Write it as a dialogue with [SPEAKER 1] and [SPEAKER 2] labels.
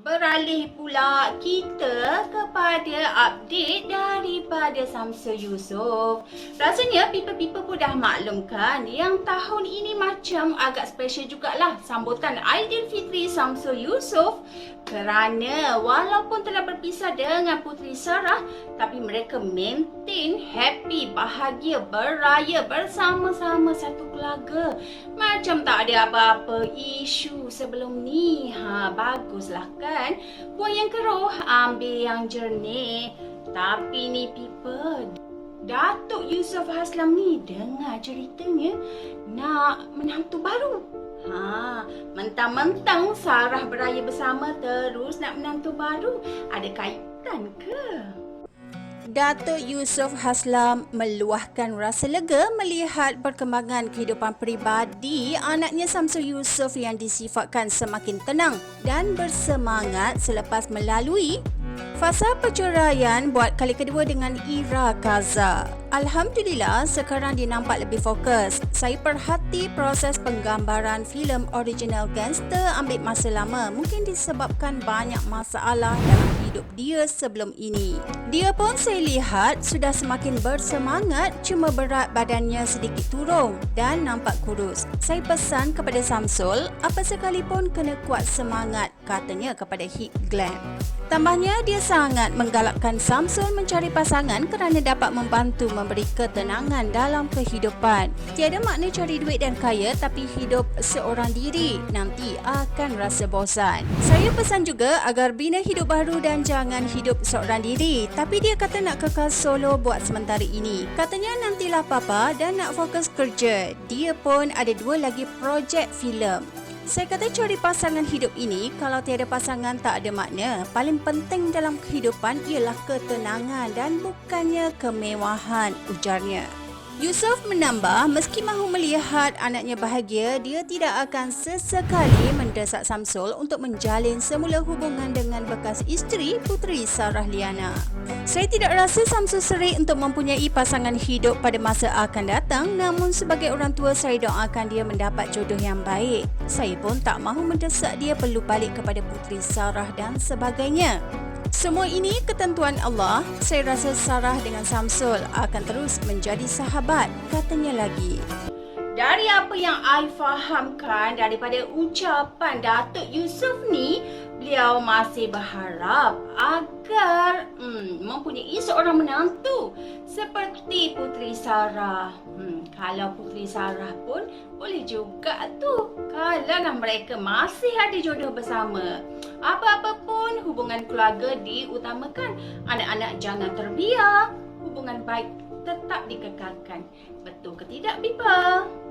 [SPEAKER 1] Beralih pula kita kepada update daripada Samsul Yusof. Rasanya people-people pun dah maklumkan yang tahun ini macam agak special jugalah sambutan Aidilfitri Samsul Yusof kerana walaupun telah berpisah dengan Puteri Sarah tapi mereka maintain happy, bahagia, beraya bersama-sama satu keluarga. Macam tak ada apa-apa isu sebelum ni. Ha, baguslah kan? Buang yang keruh, ambil yang jernih. Tapi ni people, Datuk Yusof Haslam ni dengar ceritanya nak menantu baru. Ha, mentang-mentang Sarah beraya bersama terus nak menantu baru. Ada kaitan ke? Datuk Yusof Haslam meluahkan rasa lega melihat perkembangan kehidupan peribadi anaknya Samsul Yusof yang disifatkan semakin tenang dan bersemangat selepas melalui fasa perceraian buat kali kedua dengan Ira Kaza. Alhamdulillah, sekarang dia nampak lebih fokus. Saya perhati proses penggambaran filem original Gangster ambil masa lama. Mungkin disebabkan banyak masalah dalam hidup dia sebelum ini. Dia pun saya lihat sudah semakin bersemangat cuma berat badannya sedikit turun dan nampak kurus. Saya pesan kepada Samsul, apa sekalipun kena kuat semangat katanya kepada Hit Glam. Tambahnya, dia sangat menggalakkan Samsul mencari pasangan kerana dapat membantu memberi ketenangan dalam kehidupan. Tiada makna cari duit dan kaya tapi hidup seorang diri nanti akan rasa bosan. Saya pesan juga agar bina hidup baru dan jangan hidup seorang diri. Tapi dia kata nak kekal solo buat sementara ini. Katanya nantilah papa dan nak fokus kerja. Dia pun ada dua lagi projek filem. Saya kata cari pasangan hidup ini kalau tiada pasangan tak ada makna. Paling penting dalam kehidupan ialah ketenangan dan bukannya kemewahan ujarnya. Yusof menambah, meski mahu melihat anaknya bahagia, dia tidak akan sesekali mendesak Samsul untuk menjalin semula hubungan dengan bekas isteri Puteri Sarah Liana. Saya tidak rasa Samsul serik untuk mempunyai pasangan hidup pada masa akan datang, namun sebagai orang tua saya doakan dia mendapat jodoh yang baik. Saya pun tak mahu mendesak dia perlu balik kepada Puteri Sarah dan sebagainya. Semua ini ketentuan Allah. Saya rasa Sarah dengan Samsul akan terus menjadi sahabat, katanya lagi. Dari apa yang I fahamkan daripada ucapan Datuk Yusof ni, beliau masih berharap agar hmm, mempunyai seorang menantu seperti Puteri Sarah. Hmm, kalau Puteri Sarah pun boleh juga tu kalau mereka masih ada jodoh bersama. Apa-apa pun hubungan keluarga diutamakan. Anak-anak jangan terbiar. Hubungan baik tetap dikekalkan. Betul ke tidak, people?